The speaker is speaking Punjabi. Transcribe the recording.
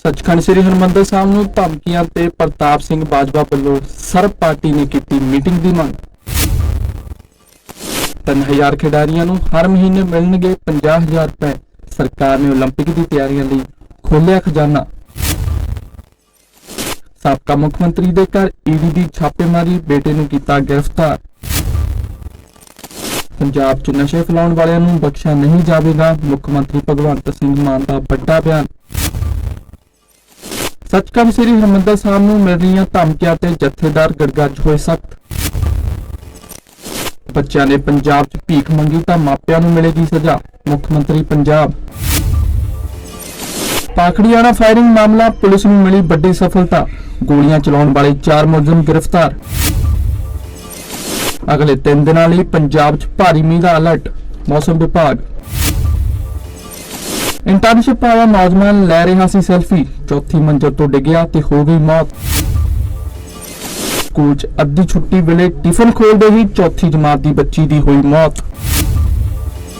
ਸੱਚਖੰਡ ਸ੍ਰੀ ਹਰਿਮੰਦਰ ਸਾਹਿਬ ਨੂੰ ਧਮਕੀਆਂ ਤੇ ਪ੍ਰਤਾਪ ਸਿੰਘ ਬਾਜਵਾ ਵੱਲੋਂ ਸਰਬ ਪਾਰਟੀ ਨੇ ਕੀਤੀ ਮੀਟਿੰਗ ਦੀ ਮੰਗ 3000 ਖਿਡਾਰੀਆਂ ਨੂੰ ਹਰ ਮਹੀਨੇ ਮਿਲਣਗੇ 50000 ਰੁਪਏ ਸਰਕਾਰ ਨੇ 올림픽 ਦੀ ਤਿਆਰੀਆਂ ਲਈ ਖੋਲ੍ਹਿਆ ਖਜ਼ਾਨਾ ਸਾਬਕਾ ਮੁੱਖ ਮੰਤਰੀ ਦੇ ਘਰ ਈਡੀ ਦੀ ਛਾਪੇਮਾਰੀ ਬੇਟੇ ਨੂੰ ਕੀਤਾ ਗ੍ਰਿਫਤਾਰ ਪੰਜਾਬ 'ਚ ਨਸ਼ੇ ਫੈਲਾਉਣ ਵਾਲਿਆਂ ਨੂੰ ਬਖਸ਼ਿਆ ਨਹੀਂ ਜਾਵੇਗਾ ਮੁੱਖ ਮੰਤਰੀ ਭਗਵੰਤ ਸਿੰਘ ਮਾਨ ਦਾ ਵੱਡਾ ਬਿਆਨ ਸੱਚਖੰਡ ਸ੍ਰੀ ਹਰਿਮੰਦਰ ਸਾਹਿਬ ਨੂੰ ਮਿਲ ਰਹੀਆਂ ਧਮਕੀਆਂ ਤੇ ਜਥੇਦਾਰ ਗੜਗੱਜ ਹੋਏ ਸਖਤ। ਬੱਚਿਆਂ ਨੇ ਪੰਜਾਬ 'ਚ ਭੀਖ ਮੰਗੀ ਤਾਂ ਮਾਪਿਆਂ ਨੂੰ ਮਿਲੇਗੀ ਸਜ਼ਾ, ਮੁੱਖ ਮੰਤਰੀ ਪੰਜਾਬ। ਪਾਖੜੀਆਣਾ ਫਾਇਰਿੰਗ ਮਾਮਲਾ, ਪੁਲਿਸ ਨੂੰ ਮਿਲੀ ਵੱਡੀ ਸਫਲਤਾ, ਗੋਲੀਆਂ ਚਲਾਉਣ ਵਾਲੇ ਚਾਰ ਮੁਲਜ਼ਮ ਗ੍ਰਿਫਤਾਰ। ਅਗਲੇ 3 ਦਿਨਾਂ ਲਈ ਪੰਜਾਬ 'ਚ ਭਾਰੀ ਮੀਂਹ ਦਾ ਅਲਰਟ, ਮੌਸਮ ਵਿਭਾਗ ਇੰਟਰਨਸ਼ਿਪ ਆਇਆ ਨੌਜਵਾਨ ਲੈ ਰਿਹਾ ਸੀ ਸੈਲਫੀ ਚੌਥੀ ਮੰਜ਼ਲ ਤੋਂ ਡਿੱਗਿਆ ਤੇ ਹੋ ਗਈ ਮੌਤ। ਸਕੂਲ 'ਚ ਅੱਧੀ ਛੁੱਟੀ ਵੇਲੇ ਟਿਫਨ ਖੋਲਦੇ ਹੀ ਚੌਥੀ ਜਮਾਤ ਦੀ ਬੱਚੀ ਦੀ ਹੋਈ ਮੌਤ।